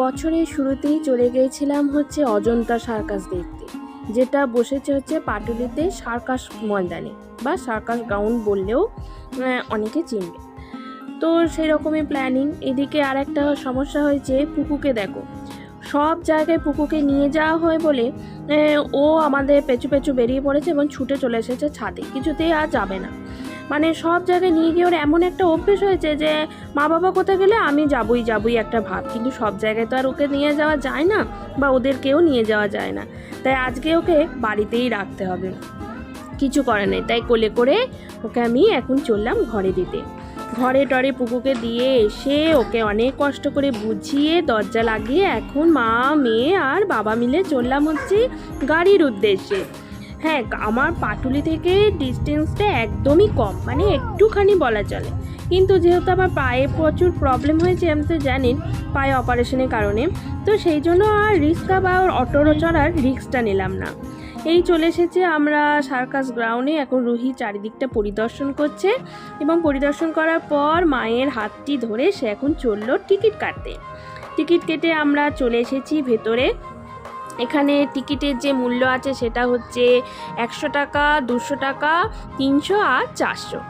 বছরের শুরুতেই চলে গিয়েছিলাম হচ্ছে অজন্তা সার্কাস দেখতে, যেটা বসেছে হচ্ছে পাটুলিতে সার্কাস ময়দানে, বা সার্কাস গ্রাউন্ড বললেও অনেকে চিনবে। তো সেই রকমই প্ল্যানিং এদিকে আর একটা সমস্যা হয়েছে পুকুকে দেখো। সব জায়গায় পুকুকে নিয়ে যাওয়া হয় বলে ও আমাদের পেছু পেছু বেরিয়ে পড়েছে এবং ছুটে চলে এসেছে ছাদে। কিছুতেই আর যাবে না। মানে সব জায়গায় নিয়ে গিয়ে ওর এমন একটা অভ্যেস হয়েছে যে মা বাবা কোথায় গেলে আমি যাবই যাবই একটা ভাব কিন্তু সব জায়গায় তো আর ওকে নিয়ে যাওয়া যায় না বা ওদেরকেও নিয়ে যাওয়া যায় না। তাই আজকে ওকে বাড়িতেই রাখতে হবে। কিছু করে নেই। তাই কোলে করে ওকে আমি এখন চললাম ঘরে দিতে। ঘরে টরে পুকুকে দিয়ে এসে ওকে অনেক কষ্ট করে বুঝিয়ে দরজা লাগিয়ে এখন মা, মেয়ে আর বাবা মিলে চললাম হচ্ছে গাড়ির উদ্দেশ্যে। হ্যাঁ আমার পাটুলি থেকে ডিস্টেন্সটা একদমই কম মানে একটুখানি বলা চলে। কিন্তু যেহেতু আমার পায়ে প্রচুর প্রবলেম হয়েছে, আমি তো জানেন, পায়ে অপারেশনের কারণে, তো সেই জন্য আর রিক্সা বা অটো চড়ার রিক্সটা নিলাম না। এই চলে এসেছে আমরা সার্কাস গ্রাউন্ডে এখন রুহি চারিদিকটা পরিদর্শন করছে এবং পরিদর্শন করার পর মায়ের হাতটি ধরে সে এখন চলল টিকিট কাটতে। টিকিট কেটে আমরা চলে এসেছি ভেতরে। এখানে টিকিটের যে মূল্য আছে সেটা হচ্ছে একশো টাকা দুশো টাকা তিনশো আর চারশো।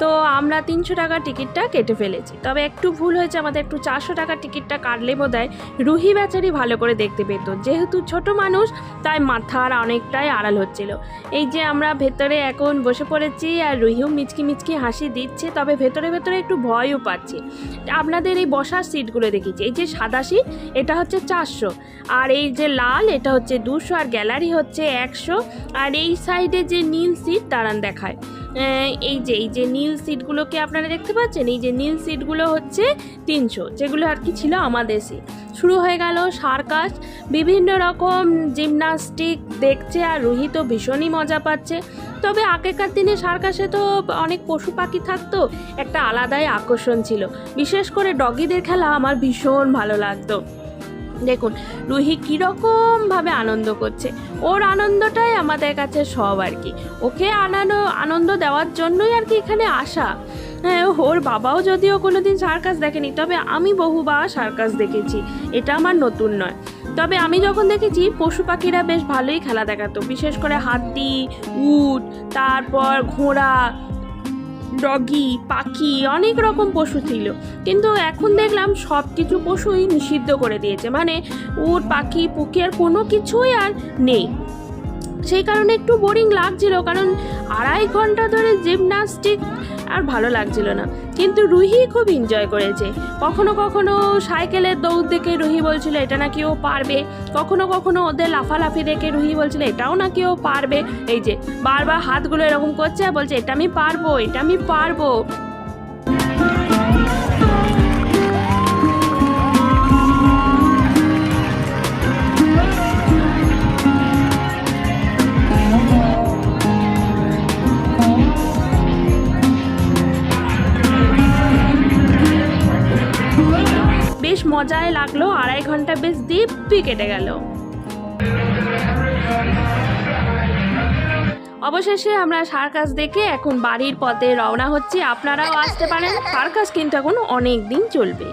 তো আমরা তিনশো টাকার টিকিটটা কেটে ফেলেছি। তবে একটু ভুল হয়েছে, আমাদের একটু চারশো টাকার টিকিটটা কাটলে বোধ হয় রুহি বেচারি ভালো করে দেখতে পেত। যেহেতু ছোট মানুষ, তাই মাথার অনেকটাই আড়াল হচ্ছিল। এই যে আমরা ভেতরে এখন বসে পড়েছি আর রুহিও মিচকি মিচকি হাসি দিচ্ছে, তবে ভেতরে ভেতরে একটু ভয়ও পাচ্ছি। আপনাদের এই বসার সিটগুলো দেখেছি এই যে সাদা সিট, এটা হচ্ছে চারশো। আর এই যে লাল, এটা হচ্ছে দুশো। আর গ্যালারি হচ্ছে একশো। আর এই সাইডে যে নীল সিট, দাঁড়ান দেখায়। এই যে এই যে নীল সিটগুলোকে আপনারা দেখতে পাচ্ছেন? এই যে নীল সিটগুলো হচ্ছে তিনশো, যেগুলো আর কি ছিল আমাদের সিট শুরু হয়ে গেল সার্কাস, বিভিন্ন রকম জিমনাস্টিক দেখছে আর রুহি তো ভীষণই মজা পাচ্ছে। তবে আগেকার দিনে সার্কাসে তো অনেক পশু পাখি থাকতো, একটা আলাদাই আকর্ষণ ছিল। বিশেষ করে ডগিদের খেলা আমার ভীষণ ভালো লাগতো। দেখুন, রুহি কীরকমভাবে আনন্দ করছে। ওর আনন্দটাই আমাদের কাছে সব আর কি। ওকে আনানো, আনন্দ দেওয়ার জন্যই আর কি এখানে আসা। হ্যাঁ ওর বাবাও যদিও কোনো দিন সার্কাস দেখেনি, তবে আমি বহুবার সার্কাস দেখেছি। এটা আমার নতুন নয়। তবে আমি যখন দেখেছি, পশু পাখিরা বেশ ভালোই খেলা দেখাতো। বিশেষ করে হাতি, উট, তারপর ঘোড়া ডগি, পাখি, অনেক রকম পশু ছিল। কিন্তু এখন দেখলাম সব কিছু পশুই নিষিদ্ধ করে দিয়েছে। মানে উট, পাখি, পুকি আর কোনো কিছুই আর নেই। সেই কারণে একটু বোরিং লাগছিল। কারণ আড়াই ঘণ্টা ধরে জিমনাস্টিক আর ভালো লাগছিল না। কিন্তু রুহি খুব এনজয় করেছে। কখনো কখনো সাইকেলের দৌড় দেখে রুহি বলছিল, এটা নাকি ও পারবে? কখনো কখনো ওদের লাফালাফি দেখে রুহি বলছিল, এটাও নাকি ও পারবে? এই যে বারবার হাতগুলো এরকম করছে বলছে, এটা আমি পারব, এটা আমি পারব। মজায় লাগল, আড়াই ঘণ্টা বেশ দিব্যি কেটে গেল। অবশেষে আমরা সার্কাস দেখে এখন বাড়ির পথে রওনা হচ্ছি। আপনারাও আসতে পারেন, সার্কাস কিন্তু এখন অনেক দিন চলবে।